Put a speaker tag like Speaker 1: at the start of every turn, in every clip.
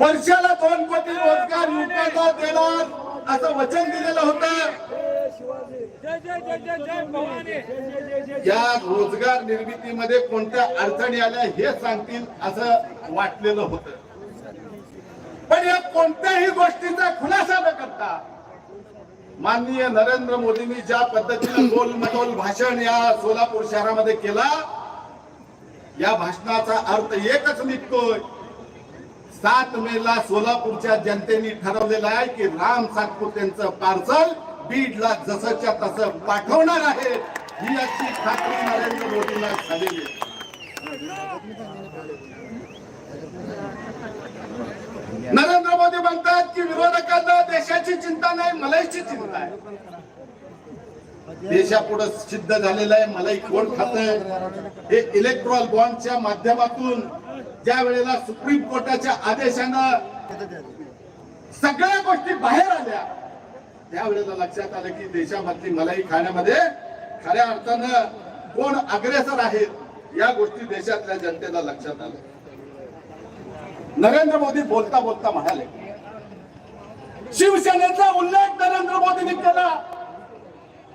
Speaker 1: वर्षाला दोन कोटी रोजगार युवकांना देणार असं वचन दिलेलं होतं. या रोजगार निर्मितीमध्ये कोणत्या अडचणी आल्या हे सांगतील असं वाटलेलं होतं. पण या कोणत्याही गोष्टीचा खुलासा न करता माननीय नरेंद्र मोदींनी ज्या पद्धतीनं गोलमटोल भाषण या सोलापूर शहरामध्ये केला या भाषणाचा अर्थ एकच निघतोय. सात मेला सोलापूरच्या जनतेने ठरवलेलं आहे की राम सातपुतेंचं पार्सल बीडला जसंच्या तसं पाठवणार आहे. ही अशी खात्री नरेंद्र मोदींना झालेली आहे. नरेंद्र मोदी म्हणतात की विरोधकांना देशाची चिंता नाही मलाईची चिंता आहे. देशापुढे सिद्ध झालेलं आहे मलाई कोण खात हे इलेक्ट्रॉल बॉन्डच्या माध्यमातून ज्या वेळेला सुप्रीम कोर्टाच्या आदेशानं सगळ्या गोष्टी बाहेर आल्या त्यावेळेला लक्षात आलं की देशामधली मलाई खाण्यामध्ये खऱ्या अर्थानं कोण अग्रेसर आहेत या गोष्टी देशातल्या जनतेला लक्षात आलं. नरेंद्र मोदी बोलता बोलता म्हणाले शिवसेनेचा उल्लेख नरेंद्र मोदींनी केला.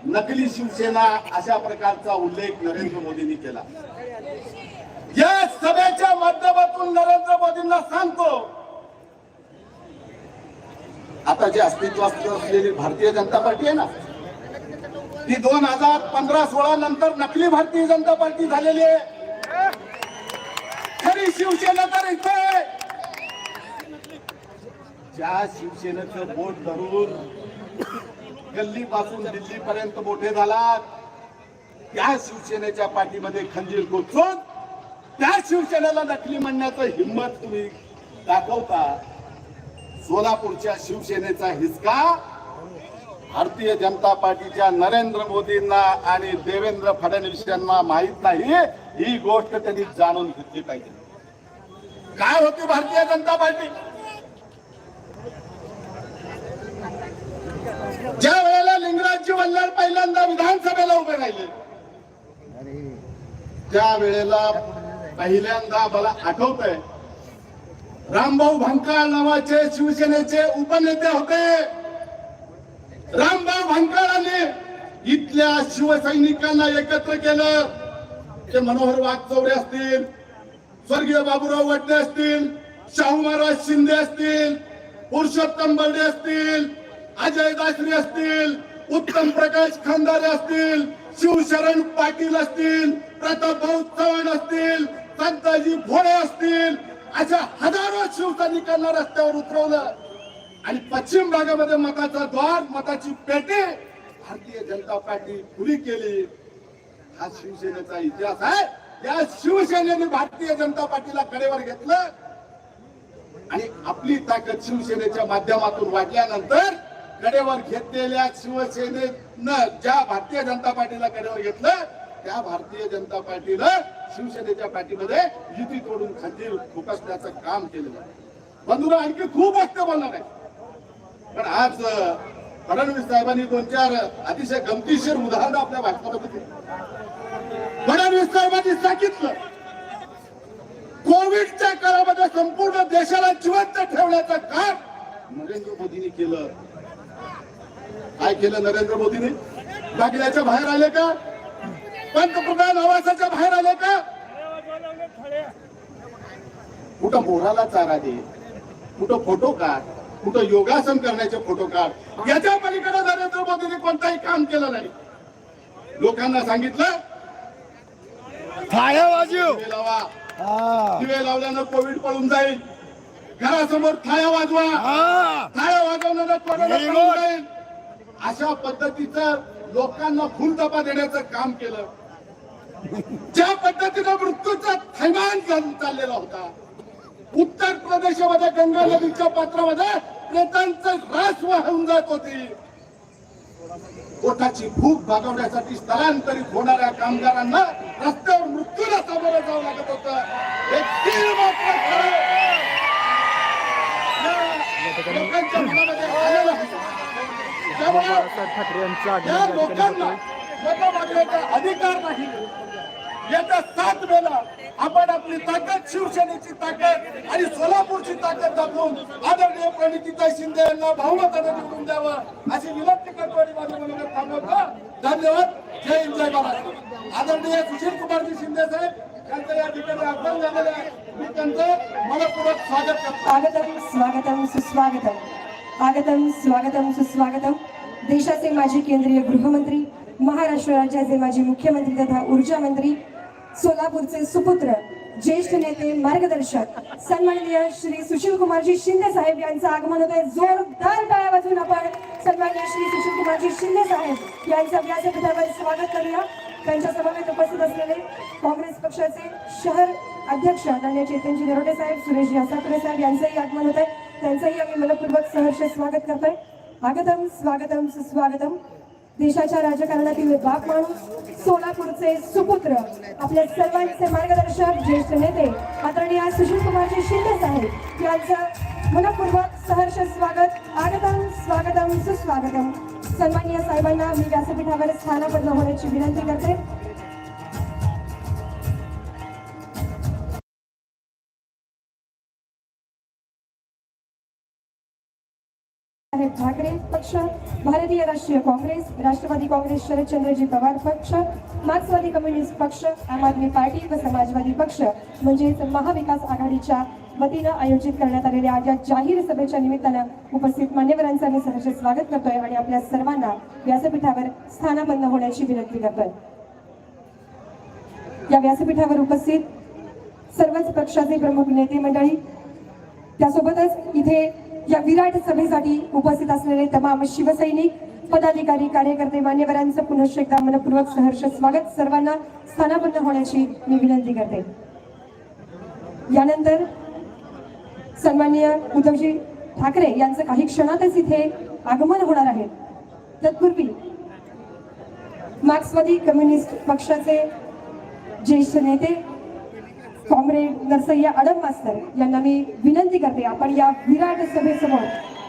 Speaker 1: नकली शिवसेना अशा प्रकारचा उल्लेख नरेंद्र मोदींनी केला. सभेच्या माध्यमातून नरेंद्र मोदींना सांगतो आता जे अस्तित्वात असलेली भारतीय जनता पार्टी आहे ना ती दोन हजार पंधरा सोळा नंतर नकली भारतीय जनता पार्टी झालेली आहे. खरी शिवसेना तर इथे ज्या शिवसेनेचं बोट धरून गल्ली पासून दिल्ली पर्यंत मोठे झालात त्या शिवसेनेच्या पाठीमध्ये खंजीर गोचून त्या शिवसेनेला नकली म्हणण्याचं हिंमत तुम्ही दाखवता. सोलापूरच्या शिवसेनेचा हिसका भारतीय जनता पार्टीच्या नरेंद्र मोदींना आणि देवेंद्र फडणवीस यांना माहीत नाही. ही गोष्ट त्यांनी जाणून घेतली पाहिजे. काय होती भारतीय जनता पार्टी? ज्या वेळेला लिंगराजजी वल्लार पहिल्यांदा विधानसभेला उभे राहिले त्या वेळेला पहिल्यांदा मला आठवत आहे रामभाऊ भंकाळ नावाचे शिवसेनेचे उपनेते होते. रामभाऊ भंकाळाने इथल्या शिवसैनिकांना एकत्र केलं. ते मनोहर वाघचौरे असतील स्वर्गीय बाबूराव वड्डे असतील शाहू महाराज शिंदे असतील पुरुषोत्तम बर्डे असतील अजय दासरी असतील उत्तम प्रकाश खानदारे असतील शिवशरण पाटील असतील प्रताप भाऊ चव्हाण असतील संताजी भोळे असतील अशा हजारो शिवसैनिकांना रस्त्यावर उतरवलं. आणि पश्चिम भागामध्ये मताचा द्वार मताची पेटे भारतीय जनता पार्टी खुली केली. हा शिवसेनेचा इतिहास आहे. या शिवसेनेने भारतीय जनता पार्टीला कडेवर घेतलं. आणि आपली ताकद शिवसेनेच्या माध्यमातून वाढल्यानंतर कडेवर घेतलेल्या शिवसेनेनं ज्या भारतीय जनता पार्टीला कडेवर घेतलं त्या भारतीय जनता पार्टीला शिवसेनेच्या पार्टीमध्ये युती तोडून खंजीर खुपसण्याचं काम केलेलं आहे. बंधुरा आणखी खूप वक्त बोलणार आहे. पण आज फडणवीस साहेबांनी दोन चार अतिशय गमतीशीर उदाहरणं आपल्या भाषणामध्ये फडणवीस साहेबांनी सांगितलं कोविडच्या काळामध्ये संपूर्ण देशाला जिवंत ठेवण्याचं काम नरेंद्र मोदींनी केलं. काय केलं नरेंद्र मोदींनी? बागल्याच्या बाहेर आले का? पंतप्रधान आवासाच्या बाहेर आले का? कुठं मोराला चारा दे कुठं फोटो काढ कुठं योगासन करण्याचे फोटो काढ. याच्या पलीकडे नरेंद्र मोदींनी कोणताही काम केलं नाही. लोकांना सांगितलं
Speaker 2: थाळ्या वाजव.
Speaker 1: दिवे लावा. दिवे लावल्यानं कोविड पळून जाईल. घरासमोर थाळ्या वाजवा.
Speaker 2: हा.
Speaker 1: थाळ्या वाजवण्यानं कोरोना पळून. जाईल. अशा पद्धतीचं लोकांना फुलदपा देण्याचं काम केलं. ज्या पद्धतीनं मृत्यूचा थैमान चाल- चाललेला होता उत्तर प्रदेशामध्ये गंगा नदीच्या पात्रामध्ये प्रेतांचं रास वाहून जात होती. पोटाची भूक भागवण्यासाठी स्थलांतरित होणाऱ्या कामगारांना रस्त्यावर मृत्यूला सामोरं जावं लागत होतं. लोकांच्या लोकांना. मतं मागण्याचा अधिकार नाही.
Speaker 3: येत्या सात वेळा आपण आपली ताकद शिवसेनेची ताकद आणि सोलापूरची ताकद दाखवून आदरणीय प्रणितीताई शिंदे यांना बहुमताने निवडून द्यावा अशी विनंती करतो आणि माझं मनोगत थांबवतो. धन्यवाद. जय हिंद जय महाराष्ट्र. आदरणीय सुशील कुमारजी शिंदे साहेब यांचं या ठिकाणी आगमन झालेलं आहे. मी त्यांचं मनपूर्वक स्वागत करतो.
Speaker 2: स्वागतम स्वागतम सुस्वागतम. आगतम स्वागतम सुस्वागतम. देशाचे माजी केंद्रीय गृहमंत्री महाराष्ट्र राज्याचे माजी मुख्यमंत्री तथा ऊर्जा मंत्री सोलापूरचे सुपुत्र ज्येष्ठ नेते मार्गदर्शक सन्माननीय श्री सुशील कुमारजी शिंदे साहेब यांचं आगमन होत आहे जोरदार टाळ्या वाजून आपण सन्माननीय श्री सुशील कुमारजी शिंदे साहेब यांचं व्यासपीठावर स्वागत करूया. त्यांच्या समवेत उपस्थित असलेले काँग्रेस पक्षाचे शहर अध्यक्ष आदरणीय चेतनजी नरोटे साहेब सुरेश यासापुरे साहेब यांचंही आगमन होत आहे त्यांचंही आम्ही मनपूर्वक सहर्ष स्वागत करतोय. आगतम स्वागतम सुस्वागतम. देशाच्या राजकारणातील बाप माणूस सोलापूरचे सुपुत्र आपल्या सर्वांचे मार्गदर्शक ज्येष्ठ नेते आदरणीय सुशील कुमारजी शिंदे साहेब यांचं मनपूर्वक सहर्ष स्वागत आगतम स्वागतम सुस्वागतम. सन्माननीय साहेबांना मी व्यासपीठावर स्थानाबद्ध होण्याची विनंती करते. ठाकरे पक्ष भारतीय राष्ट्रीय काँग्रेस राष्ट्रवादी काँग्रेस शरदचंद्रजी पवार पक्ष मार्क्सवादी कम्युनिस्ट पक्ष आम आदमी पार्टी व समाजवादी पक्ष म्हणजेच महाविकास आघाडीच्या वतीनं आयोजित करण्यात आलेल्या आज या जाहीर सभेच्या निमित्तानं उपस्थित मान्यवरांचं मी सहर्ष स्वागत करतोय आणि आपल्या सर्वांना व्यासपीठावर स्थानापन्न होण्याची विनंती करतोय. या व्यासपीठावर उपस्थित सर्वच पक्षाचे प्रमुख नेते मंडळी त्यासोबतच इथे या विराट सभेसाठी उपस्थित असलेले तमाम शिवसैनिक पदाधिकारी कार्यकर्ते मान्यवरांचं पुनश्च एकदा मनपूर्वक सहर्ष स्वागत. सर्वांना स्थानापन्न होण्याची मी विनंती करते. यानंतर सन्माननीय उद्धवजी ठाकरे यांचं काही क्षणातच इथे आगमन होणार आहे. तत्पूर्वी मार्क्सवादी कम्युनिस्ट पक्षाचे ज्येष्ठ नेते कॉम्रेड नरसय्या अडम मास्तर यांना मी विनंती करते आपण या विराट सभेसमोर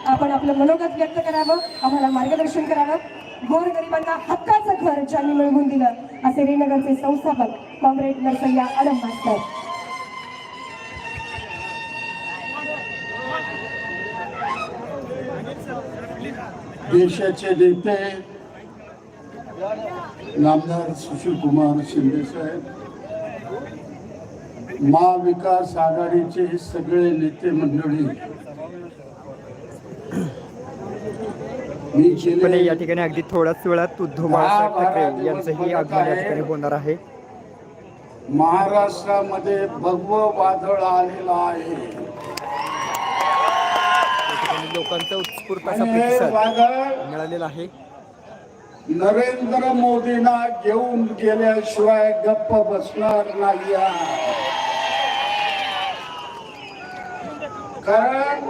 Speaker 2: आपण आपलं मनोगत व्यक्त करावं आम्हाला मार्गदर्शन करावं. गोरगरिबांना हक्काचं घर ज्यांनी मिळवून दिलं असे रेनगरचे संस्थापक कॉम्रेड नरसय्या अडम मास्तर.
Speaker 3: देशाचे नेते नामदार सुशील कुमार शिंदे साहेब महाविकास आघाडीचे सगळे नेते मंडळी मी गेले
Speaker 4: या ठिकाणी अगदी थोड्याच वेळात उद्धव ठाकरे यांचंही आगमन या ठिकाणी होणार आहे.
Speaker 3: महाराष्ट्रामध्ये भगव वादळ आलेलं आहे.
Speaker 4: लोकांचा उत्स्फूर्त असा प्रतिसाद मिळालेला आहे.
Speaker 3: नरेंद्र मोदींना घेऊन गेल्याशिवाय गप्प बसणार नाही कारण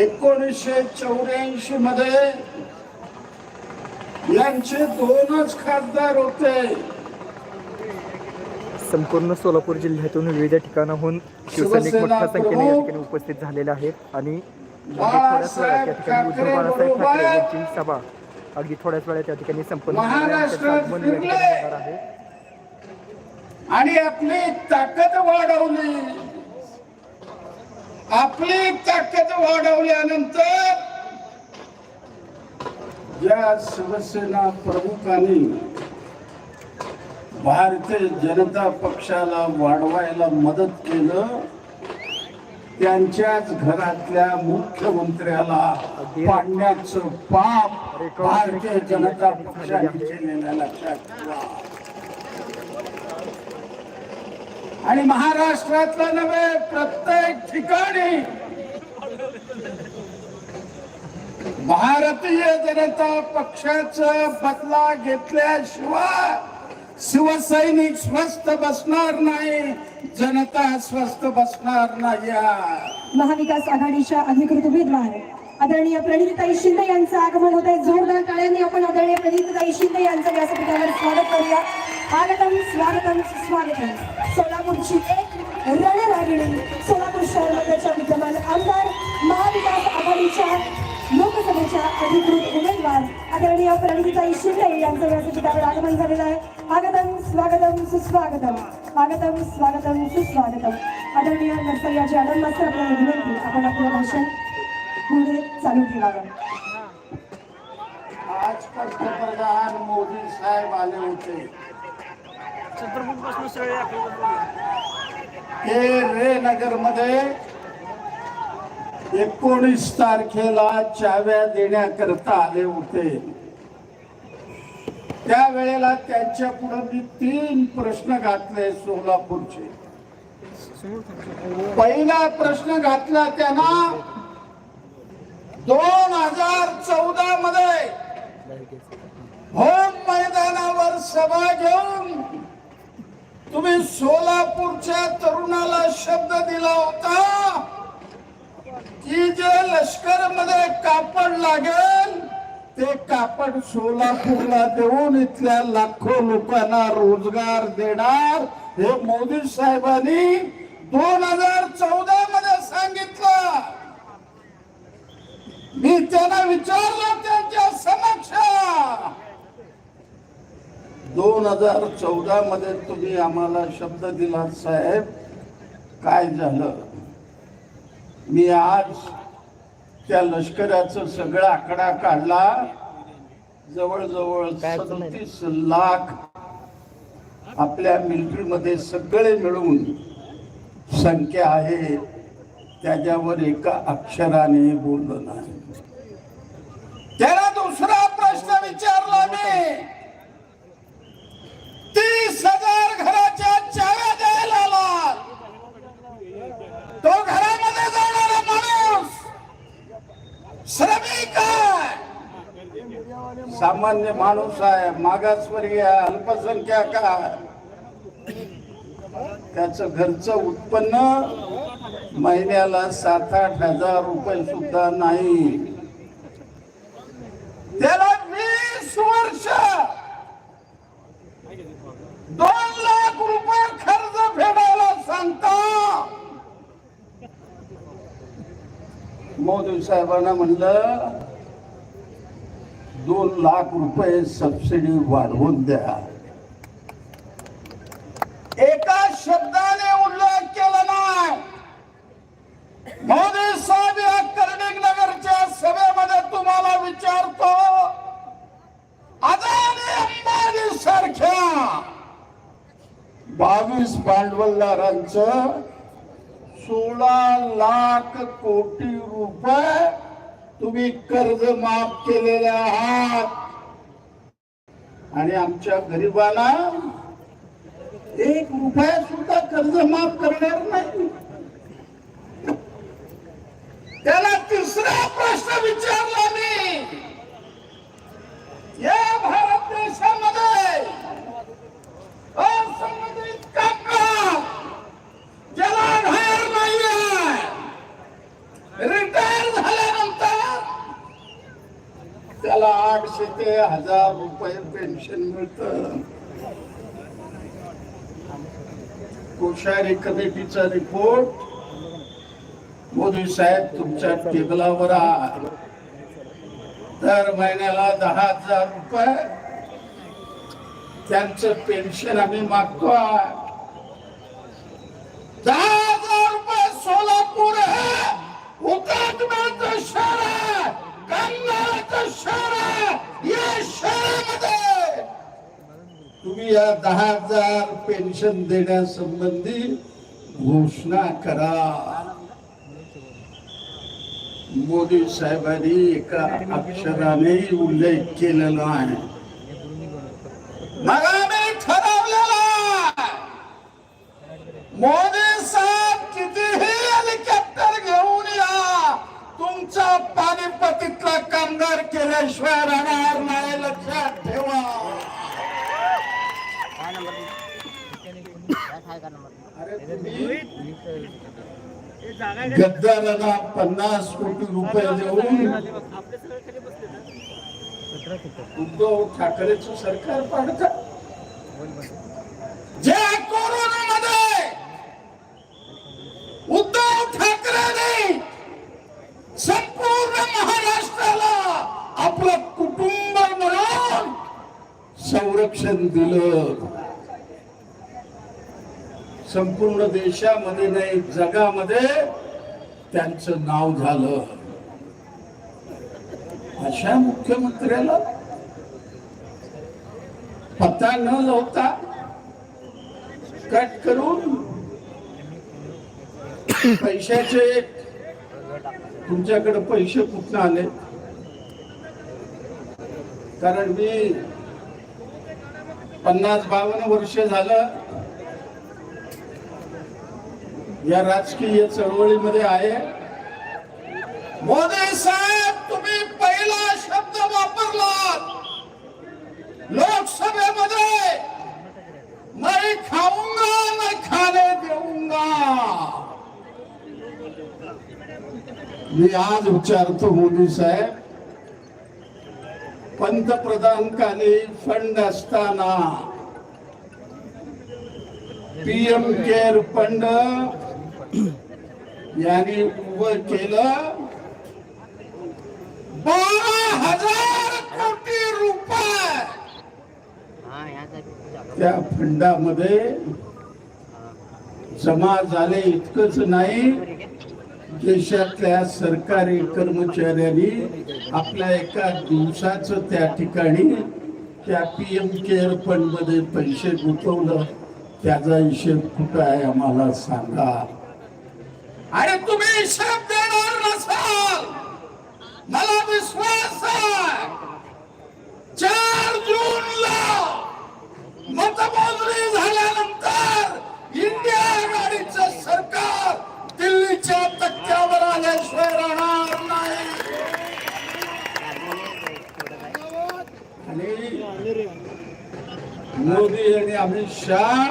Speaker 3: एकोणीसशे चौऱ्याऐंशी मध्ये यांचे दोनच खासदार होते.
Speaker 4: संपूर्ण सोलापूर जिल्ह्यातून विविध ठिकाणाहून शिवसैनिक मोठ्या संख्येने या ठिकाणी उपस्थित झालेले आहेत आणि अगदी थोड्याच वेळात या ठिकाणी उद्धव बाळासाहेब ठाकरे यांची सभा अगदी थोड्याच वेळात या ठिकाणी संपन्न आहे. आणि
Speaker 3: आपली ताकद वाढवली. आपली ताकद वाढवल्यानंतर या शिवसेना प्रमुखांनी भारतीय जनता पक्षाला वाढवायला मदत केलं. त्यांच्याच घरातल्या मुख्यमंत्र्याला पाडण्याचं पाप भारतीय जनता पक्षाने केलेलं लक्षात ठेवा आणि महाराष्ट्रातलं नव्हे प्रत्येक ठिकाणी भारतीय जनता पक्षाचा बदला घेतल्याशिवाय शिवसैनिक स्वस्थ बसणार नाही जनता स्वस्त बसणार नाही.
Speaker 2: महाविकास आघाडीच्या अधिकृत उमेदवार आदरणीय प्रणितताई शिंदे यांचं आगमन होत आहे जोरदार टाळ्यांनी आपण आदरणीय प्रणितताई शिंदे यांचं व्यासपीठावर स्वागत करूया. स्वागतम स्वागतम सुस्वागतम. सोलापूरची एक रणरागिणी सोलापूर शहर विद्यमान आमदार महाविकास आघाडीच्या लोकसभेच्या अधिकृत उमेदवार आदरणीय प्रणितताई शिंदे यांचं व्यासपीठावर आगमन झालेलं आहे. आगतम स्वागतम सुस्वागतम. स्वागतम स्वागतम सुस्वागतम. आदरणीय नर्सरीचे आनंद मास्तर आपल्याला विनंती आपण आपलं भाषण पुढे चालू ठेवावं
Speaker 3: आज पंतप्रधान मोदी साहेब आले होते. हे रे नगरमध्ये एकोणीस तारखेला चाव्या देण्याकरता आले होते. त्यावेळेला त्यांच्या पुढे मी तीन प्रश्न घातले सोलापूरचे. पहिला प्रश्न घातला त्यांना दोन हजार चौदा मध्ये होम मैदानावर सभा घेऊन तुम्ही सोलापूरच्या तरुणाला शब्द दिला होता की जे लष्करमध्ये कापड लागेल ते कापड सोलापूरला देऊन इथल्या लाखो लोकांना रोजगार देणार. हे मोदी साहेबांनी दोन हजार चौदा मध्ये सांगितलं. मी त्यांना विचारलं त्यांच्या समक्ष. दोन हजार चौदा मध्ये तुम्ही आम्हाला शब्द दिला साहेब. काय झालं? मी आज त्या लष्कराचं सगळा आकडा काढला. जवळजवळ सदतीस लाख आपल्या मिलिटरीमध्ये सगळे मिळून संख्या आहे. त्याच्यावर एका अक्षराने बोललं नाही. त्याला दुसरा प्रश्न विचारला मी. तीस हजार घराच्या चाव्या द्यायला आला तो घरामध्ये जाणारा माणूस श्रमिक सामान्य माणूस आहे मागासवर्गीय अल्पसंख्याक त्याच घरचं उत्पन्न महिन्याला सात आठ हजार रुपये सुद्धा नाही. त्याला वीस वर्ष. दोन लाख रुपये खर्च फेडायला सांगता. मोदी साहेबांना म्हणलं दोन लाख रुपये सबसिडी वाढवून द्या. एका शब्दाने उल्लेख केला नाही. मोदी साहेब बावीस भांडवलदारांचं सोळा लाख कोटी रुपये तुम्ही कर्ज माफ केलेले आहात. आणि आमच्या गरिबांना एक रुपया सुद्धा कर्ज माफ करणार नाही. त्याला तिसरा प्रश्न विचारला मी. या भारत देशामध्ये असंघटित कामगार ज्याला घर नाहीये रिटायर झाल्यानंतर पाचशे ते हजार रुपये पेन्शन मिळतं. कोश्यारी कमिटीचा रिपोर्ट मोदी साहेब तुमच्या टेबलावर आहे दर महिन्याला दहा हजार रुपये. त्यांचं पेन्शन आम्ही मागतो तुम्ही या दहा हजार पेन्शन देण्यासंबंधी घोषणा करा. मोदी साहेबांनी एका अक्षराने उल्लेख केलेला आहे. मग आम्ही ठरवलेला मोदी साहेब कितीही हेलिकॉप्टर घेऊन या. तुमचा पानिपतीतला कामगार केल्याशिवाय राहणार नाही. लक्षात ठेवा. गद्दाराला पन्नास कोटी रुपये देऊन उद्धव ठाकरेच सरकार पाडत जे कोरोनामध्ये! उद्धव ठाकरेने संपूर्ण महाराष्ट्राला आपलं कुटुंब म्हणून संरक्षण दिलं. संपूर्ण देशामध्ये नाही जगामध्ये त्यांचं नाव झालं. अशा मुख्यमंत्र्याला पत्ता न लावता कट करून पैशाचे तुमच्याकडे पैसे कुठनं आले? कारण मी पन्नास बावन्न वर्ष झालं या राजकीय चळवळीमध्ये आहे. मोदी साहेब तुम्ही पहिला शब्द वापरला लोकसभेमध्ये नाही खाऊंगा नाही खाने देऊंगा. मी आज विचारतो मोदी साहेब पंतप्रधान पंतप्रधानकाली फंड असताना पीएम केअर फंड याने उभं केलं. बारा हजार कोटी रुपये. त्या फंडामध्ये जमा झाले इतकंच नाही. देशातल्या सरकारी कर्मचाऱ्यांनी आपल्या एका दिवसाचं त्या ठिकाणी त्या पी एम केअर फंडमध्ये पैसे गुंतवलं. त्याचा हिशेब कुठं आहे आम्हाला सांगा. आणि तुम्ही हिशेब देणार नसाल. मला विश्वास आहे. चार जूनला मतमोजणी झाल्यानंतर इंडिया आघाडीचं सरकार दिल्लीच्या तक्त्यावर आल्याशिवाय राहणार नाही. मोदी आणि अमित शहा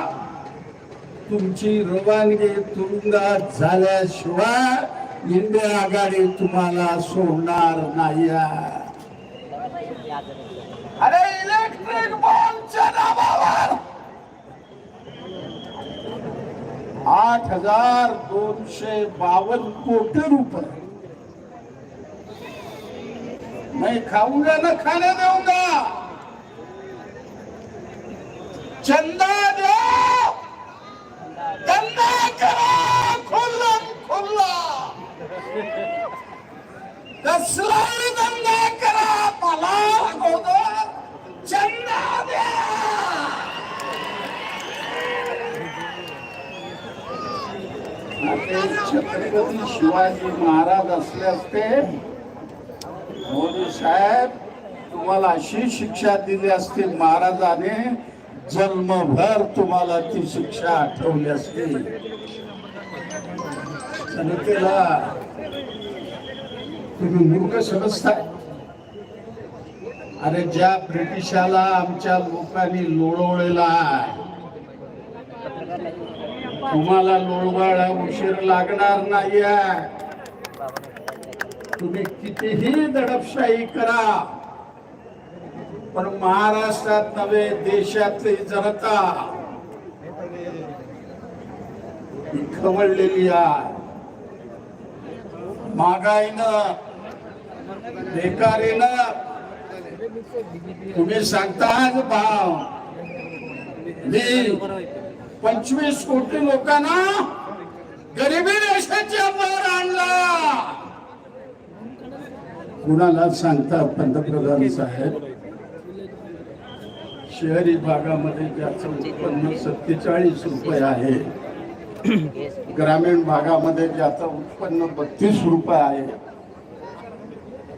Speaker 3: तुमची रवानगी तुरुंगात झाल्याशिवाय इंडिया आघाडी तुम्हाला सोडणार नाही. अरे इलेक्ट्रिक बॉम्बच्या नावावर! आठ हजार दोनशे बावन्न कोटी रुपये. मैं खाऊंगा ना खाने देऊंगा चंद कसलाही धंदा करा मला अगोदर चंदा द्या। छत्रपती शिवाजी महाराज असले असते मोदी साहेब तुम्हाला अशी शिक्षा दिली असती महाराजाने जन्मभर तुम्हाला ती शिक्षा आठवली असती. जनतेला तुम्ही मूर्ख समजताय. अरे ज्या ब्रिटिशाला आमच्या लोकांनी लोळवलेला आहे तुम्हाला लोळवायला उशीर लागणार नाही तुम्ही कितीही दडपशाही करा पण महाराष्ट्रात नव्हे देशातली जनता खवळलेली आहे. महागाईनं बेकारीनं तुम्ही सांगताच भाव. मी पंचवीस कोटी लोकांना गरिबी रेषेच्या वर आणला. कुणाला सांगता पंतप्रधान साहेब? शहरी भागामध्ये ज्याचं उत्पन्न सत्तेचाळीस रुपये आहे ग्रामीण भागामध्ये ज्याचं उत्पन्न बत्तीस रुपये आहे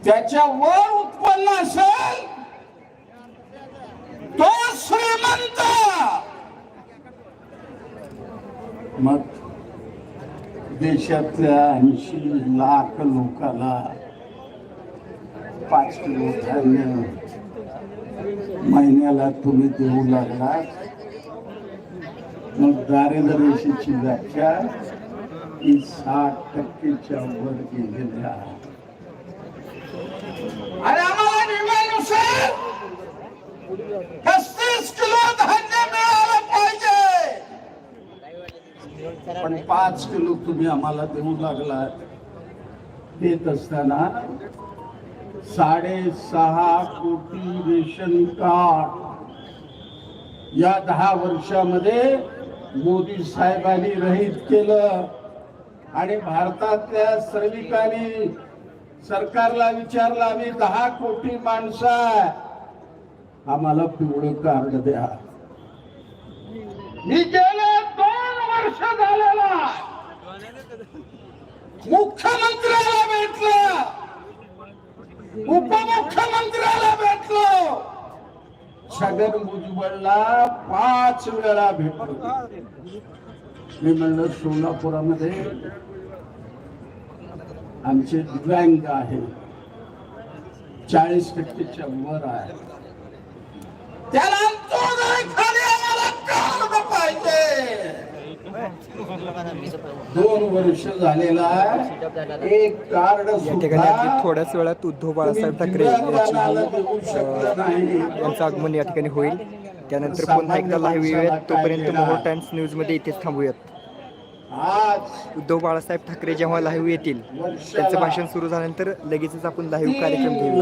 Speaker 3: त्याच्या वर उत्पन्न असेल तो श्रीमंत! मग देशातल्या ऐंशी लाख लोकाला पाच किलो धान्य महिन्याला तुम्ही देऊ लागला मग दारिद्र्य व्याख्या ही साठ टक्केच्या वर गेलेली आहे आणि आम्हाला नियमानुसार पस्तीस किलो धान्य मिळालं पाहिजे. पण पाच किलो तुम्ही आम्हाला देऊ लागला देत असताना साडेसहा कोटी रेशन कार्ड. या दहा वर्षामध्ये मोदी साहेबांनी रहित केलं. आणि भारतातल्या श्रमिकांनी सरकारला विचारलं आम्ही दहा कोटी माणसं आम्हाला पिवळं कार्ड द्या. मी गेले दोन वर्ष झालेला. मुख्यमंत्र्याला भेटलं. उपमुख्यमंत्र्याला भेटलो. छगन भुजबळला पाच वेळा भेटलो. मी म्हणलं सोलापुरामध्ये आमचे दिव्यांग आहे. चाळीस टक्केच्या वर आहे. त्याला दोन वर्ष झालेला एक कार्ड
Speaker 4: या ठिकाणी अगदी थोड्याच वेळात उद्धव बाळासाहेब ठाकरे यांची आगमन या ठिकाणी होईल. त्यानंतर पुन्हा एकदा लाईव्ह येऊयात. तोपर्यंत मोहोळ टाइम्स न्यूजमध्ये इथेच थांबूयात. उद्धव बाळासाहेब ठाकरे जेव्हा लाईव्ह येतील त्यांचं भाषण सुरू झाल्यानंतर लगेचच आपण लाईव्ह कार्यक्रम घेऊ.